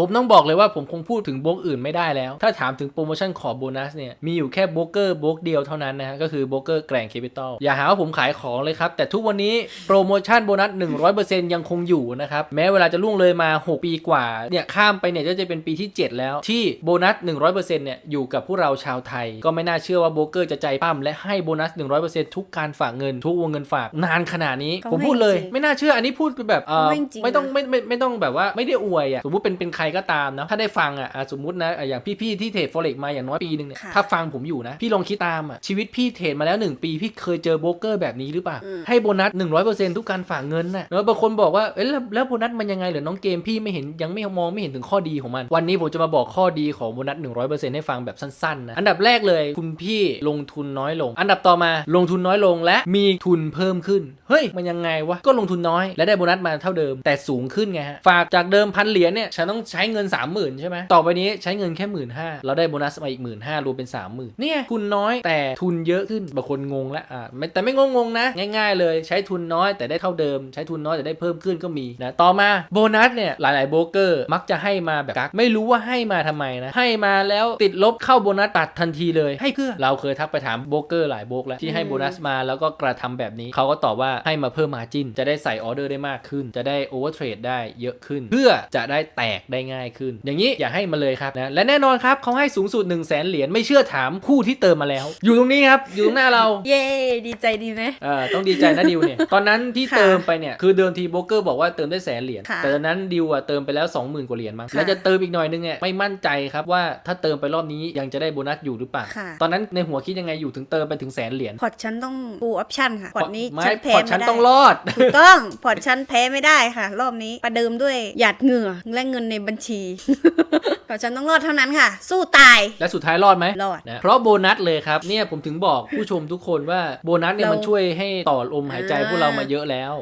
ผมต้องบอกเลยว่าผมคงพูดถึงโบล็อกอื่นไม่ได้แล้ว ถ้าถามถึงโปรโมชั่นขอโบนัสเนี่ย มีอยู่แค่โบล็อกเกอร์โบล็อกเดียวเท่านั้นนะฮะ ก็คือโบล็อกเกอร์แกรนด์แคปิตอลอย่าหาว่าผมขายของเลยครับ แต่ทุกวันนี้โปรโมชั่นโบนัส 100%ยังคงอยู่นะครับ แม้เวลาจะล่วงเลยมา 6 ปีกว่า เนี่ย ข้ามไปเนี่ยก็จะเป็นปีที่ 7 แล้ว ที่โบนัส 100%เนี่ยอยู่กับพวกเราชาวไทย ก็ไม่น่าเชื่อว่าโบล็อกเกอร์จะใจปั้มและให้โบนัส 100%ทุกการฝากเงินทุกวงเงินฝากนานขนาดนี้เขาผมพูดเลยให้จริงไม่น่าเชื่ออันนี้พูดแบบเอ่อเขาให้จริงไม่ต้องนะไม่ไม่ไม่ต้องแบบว่าไม่ได้อวยอะสมมุติเป็นเป็นใครก็ตามนะถ้าได้ฟังอะอะสมมุตินะอะอย่างพี่ๆที่เทรด forex มาอย่างน้อยปีหนึ่งเนี่ยค่ะถ้าฟังผมอยู่นะ พี่ลองคิดตามอะชีวิตพี่เทรดมาแล้ว 1 ปี พี่เคยเจอโบรกเกอร์แบบนี้หรือเปล่าอืมให้โบนัส 100%ทุกการฝากเงินน่ะแล้วบางคนบอกว่าเอ้ยแล้วแล้วโบนัสมันยังไงเหรอน้องเกมพี่ไม่เห็นยังไม่มองไม่เห็นถึงข้อดีของมัน วันนี้ผมจะมาบอกข้อดีของโบนัส 100%ให้ฟังแบบสั้นๆนะอันดับแรกเลยคุณพี่ลงทุนน้อยลง อันดับต่อมาลงทุนน้อยลงและมีทุนเพิ่มขึ้นเฮ้ยมันยังไงวะก็ลงทุนน้อยและได้โบนัสมาเท่าเดิม แต่สูงขึ้นไงฮะฝากจากเดิมพันเหรียญเนี่ยฉันต้องใช้เงิน 30,000 ใช่ไหมต่อไปนี้ใช้เงินแค่หมื่นห้าเราได้โบนัสมาอีกหมื่นห้ารวมเป็น30,000เนี่ยทุนน้อยแต่ทุนเยอะขึ้นบางคนงงแล้วอ่าไม่แต่ไม่งงงๆนะ ง่าย ๆ เลยใช้ทุนน้อยแต่ได้เท่าเดิม ใช้ทุนน้อยแต่ได้เพิ่มขึ้นก็มีนะต่อมาโบนัสเนี่ยหลายๆโบรกเกอร์มักจะให้มาแบบกักไม่รู้ว่าให้มาทำไมนะให้มาแล้วติดลบเข้าโบนัสตัดทันทีเลย ให้เพื่อเราเคยทักไปถามโบรกเกอร์หลายโบรกแล้วที่ให้โบนัสมาแล้วก็กระทำแบบนี้เขาก็ตอบว่าให้มาเพิ่มมาจินจะได้ใส่ออเดอร์ได้มากขึ้น จะได้โอเวอร์เทรดได้เยอะขึ้น เพื่อจะได้แตกได้ง่ายขึ้น อย่างนี้อย่าให้มาเลยครับนะและแน่นอนครับเขาให้สูงสุด1 0 0 0 0แสนเหรียญไม่เชื่อถามผู้ที่เติมมาแล้ว อยู่ตรงนี้ครับอยู่ตรงหน้าเราเย้ดีใจดีไหมเออต้องดีใจนะดิวเนี่ยตอนนั้นที่ค่ะเติมไปเนี่ยคือเดิมทีโบรกเกอร์บอกว่าเติมได้แสนเหรียญค่ะแต่ตอนนั้นดิวอะเติมไปแล้ว 20,000กว่าเหรียญมั้งค่ะแล้วจะเติมอีกหน่อยนึงเนี่ยไม่มั่นใจครับว่าถ้าเติมไปรอบนี้ยังจะได้โบนัสอยู่หรือเปล่าค่ะตอนนั้นในหัวคิดยังไงอยู่ถึงเติมไปถึงแสนเหรียญพอร์ตฉันต้องฟูลออปชั่นค่ะพอร์ตนี้ไม่ฉันแพ้พอร์ตไม่ฉันได้ต้องรอดถูกต้องพอร์ตฉันแพ้ไม่ได้ค่ะ รอบนี้ประเดิมด้วยหยาดเหงื่อและเงินในบัญชีพอร์ตฉันต้องรอดเท่านั้นค่ะ สู้ตาย และสุดท้ายรอดไหมรอดนะเพราะโบนัสเลยครับเนี่ยผมถึงบอกผู้ชมทุกคนว่าโบนัสเนี่ยเรามัมันช่วยให้ต่อลมหายใจอ่าพวกเรามาเยอะแล้ว